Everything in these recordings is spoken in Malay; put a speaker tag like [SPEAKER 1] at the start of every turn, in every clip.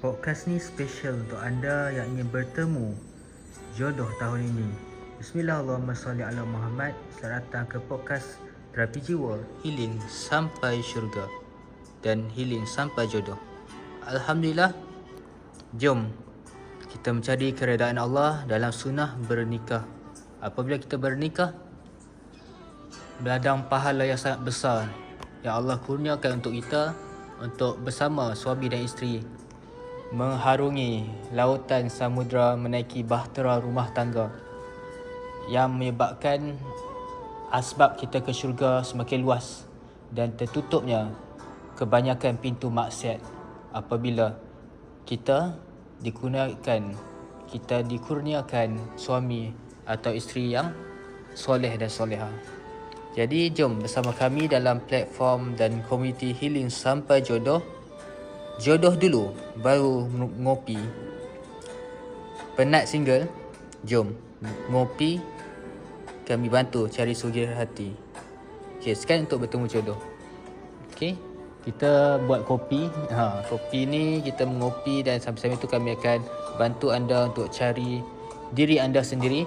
[SPEAKER 1] Podcast ni special untuk anda yang ingin bertemu jodoh tahun ini. Bismillahirrahmanirrahim. Selamat datang ke podcast Terapi Jiwa Healing Sampai Syurga dan Healing Sampai Jodoh. Alhamdulillah, jom kita mencari keredaan Allah dalam sunnah bernikah. Apabila kita bernikah, ladang pahala yang sangat besar yang Allah kurniakan untuk kita untuk bersama suami dan isteri mengharungi lautan samudra menaiki bahtera rumah tangga yang menyebabkan asbab kita ke syurga semakin luas dan tertutupnya kebanyakan pintu maksiat apabila kita dikurniakan kita dikurniakan suami atau isteri yang soleh dan soleha. Jadi jom bersama kami dalam platform dan komuniti healing sampai jodoh. Jodoh dulu baru ngopi. Penat single? Jom ngopi kami bantu cari sugih hati. Okey, sekian untuk bertemu jodoh. Okey, kita buat kopi. Ha, kopi ni kita mengopi dan sambil-sambil tu kami akan bantu anda untuk cari diri anda sendiri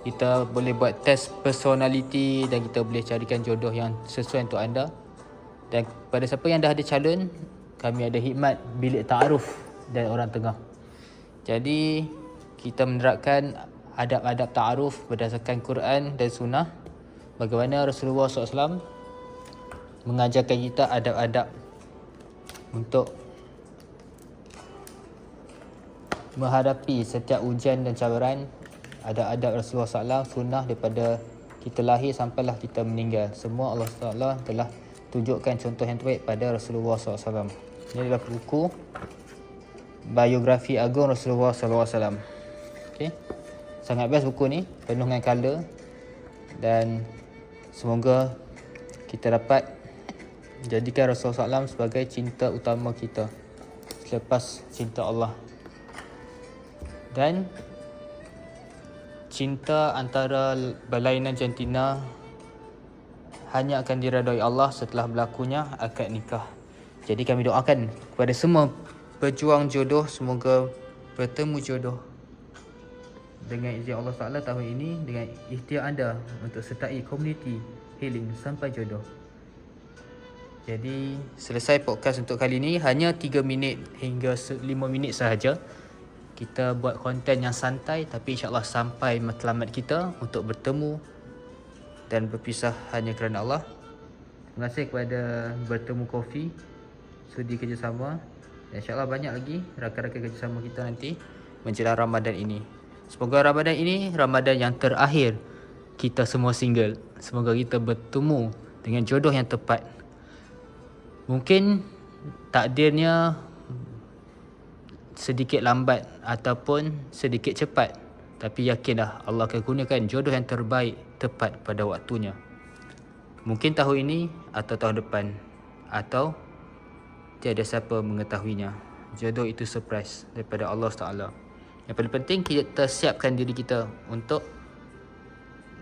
[SPEAKER 1] kita boleh buat test personality dan kita boleh carikan jodoh yang sesuai untuk anda dan pada siapa yang dah ada calon kami ada hikmat bilik ta'aruf dan orang tengah. Jadi kita menerapkan adab-adab ta'aruf berdasarkan Quran dan sunnah. Bagaimana Rasulullah SAW mengajarkan kita adab-adab untuk menghadapi setiap ujian dan cabaran ada adab Rasulullah SAW sunnah daripada kita lahir sampailah kita meninggal. Semua Allah SWT telah tunjukkan contoh yang terbaik pada Rasulullah SAW ini adalah buku biografi agung Rasulullah SAW okay. sangat best buku ni penuh dengan color dan semoga kita dapat jadikan Rasulullah SAW sebagai cinta utama kita selepas cinta Allah dan cinta antara berlainan jantina hanya akan diredai Allah setelah berlakunya akad nikah. Jadi kami doakan kepada semua pejuang jodoh semoga bertemu jodoh dengan izin Allah Taala tahun ini dengan ikhtiar anda untuk sertai komuniti healing sampai jodoh. Jadi selesai podcast untuk kali ini hanya 3 minit hingga 5 minit sahaja kita buat konten yang santai tapi insyaAllah sampai matlamat kita untuk bertemu dan berpisah hanya kerana Allah. Terima kasih kepada Bertemu Coffee sudi kerjasama insyaAllah banyak lagi rakan-rakan kerjasama kita nanti menjelang Ramadan ini. Semoga Ramadan ini Ramadan yang terakhir kita semua single. Semoga kita bertemu dengan jodoh yang tepat. Mungkin takdirnya sedikit lambat ataupun sedikit cepat tapi yakinlah Allah akan gunakan jodoh yang terbaik tepat pada waktunya mungkin tahun ini atau tahun depan atau tiada siapa mengetahuinya jodoh itu surprise daripada Allah Taala yang paling penting kita siapkan diri kita untuk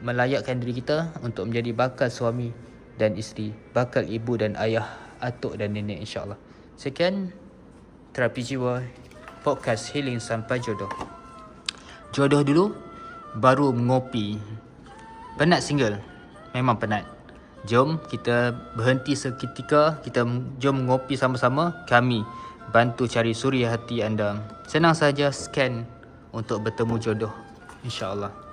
[SPEAKER 1] melayakkan diri kita untuk menjadi bakal suami dan isteri bakal ibu dan ayah atuk dan nenek insyaAllah sekian terapi jiwa podcast healing sampai jodoh. Jodoh dulu baru mengopi. Penat single? Memang penat. Jom kita berhenti seketika, kita jom mengopi sama-sama. Kami bantu cari suria hati anda. Senang saja scan untuk bertemu jodoh. InsyaAllah.